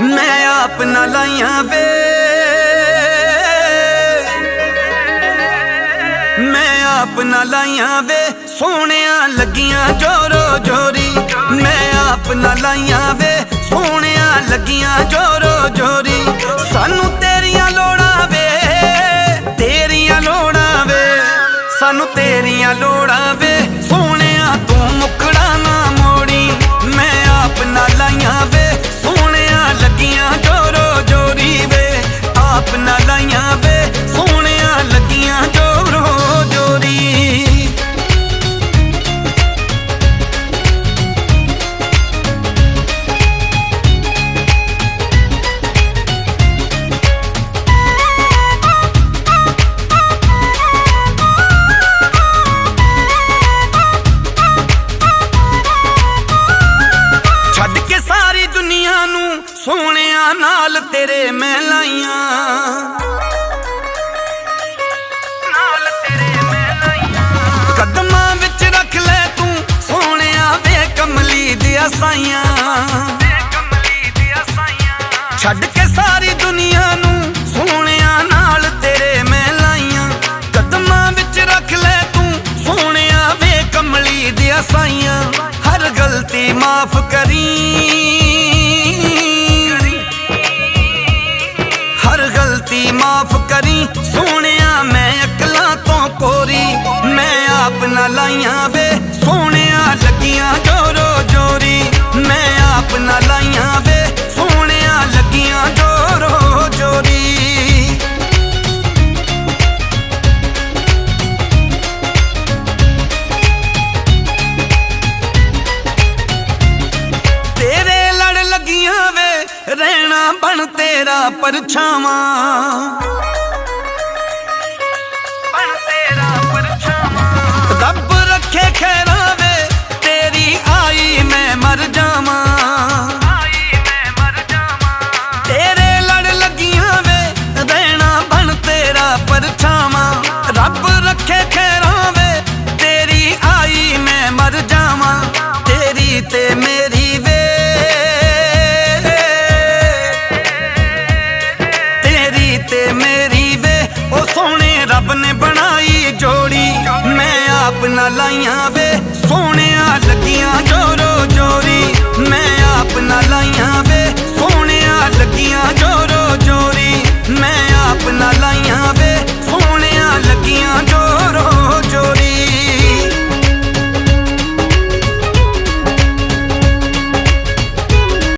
ਆਪ ਨਾ ਲਾਈਆਂ ਵੇ। ਮੈਂ ਆਪ ਨਾ ਲਾਈਆਂ ਵੇ। ਸੋਹਣਿਆ ਲੱਗੀਆਂ ਜੋਰੋ ਜੋਰੀ। ਮੈਂ ਆਪ ਨਾ ਲਾਈਆਂ ਵੇ। ਸੋਹਣਿਆ ਲੱਗੀਆਂ ਜੋਰੋ ਜੋਰੀ। ਸਾਨੂੰ ਸੋਹਣਿਆਂ ਨਾਲ ਤੇਰੇ ਮੈਂ ਲਾਈਆਂ। ਨਾਲ ਤੇਰੇ ਮੈਂ ਲਾਈਆਂ। ਕਦਮਾਂ ਵਿੱਚ ਰੱਖ ਲੈ ਤੂੰ ਸੋਹਣਿਆਂ ਵੇ ਕਮਲੀ ਦੀਆਂ ਸਾਈਆਂ। ਛੱਡ ਕੇ ਸਾਰੀ ਦੁਨੀਆ ਨੂੰ ਸੋਹਣਿਆਂ ਨਾਲ ਤੇਰੇ ਮੈਂ ਲਾਈਆਂ। ਕਦਮਾਂ ਵਿੱਚ ਰੱਖ ਲੈ ਤੂੰ ਸੋਹਣਿਆਂ ਵੇ ਕਮਲੀ ਦੀਆਂ ਸਾਈਆਂ। ਹਰ ਗਲਤੀ ਮਾਫ ਕਰੀ। ਲਾਈਆਂ ਵੇ। ਸੋਹਣਿਆ ਲੱਗੀਆਂ ਜੋਰੋ ਜੋਰੀ। ਮੈਂ ਆਪ ਨਾ ਲਾਈਆਂ ਵੇ। ਸੋਹਣਿਆ ਲੱਗੀਆਂ ਜੋਰੋ ਜੋਰੀ। ਤੇਰੇ ਲੜ ਲੱਗੀਆਂ ਵੇ। ਰਹਿਣਾ ਬਣ ਤੇਰਾ ਪਰਛਾਵਾਂ। ਸੋਹਣੇ ਨੇ ਬਣਾਈ ਜੋੜੀ। ਮੈਂ ਆਪ ਲਾਈਆਂ ਵੇ ਸੋਹਣਿਆ ਲੱਗੀਆਂ ਜੋਰੋ ਮੈਂ ਆਪ ਨਾ ਲਾਈਆਂ ਵੇ, ਸੋਹਣਿਆ ਲੱਗੀਆਂ ਜੋਰੋ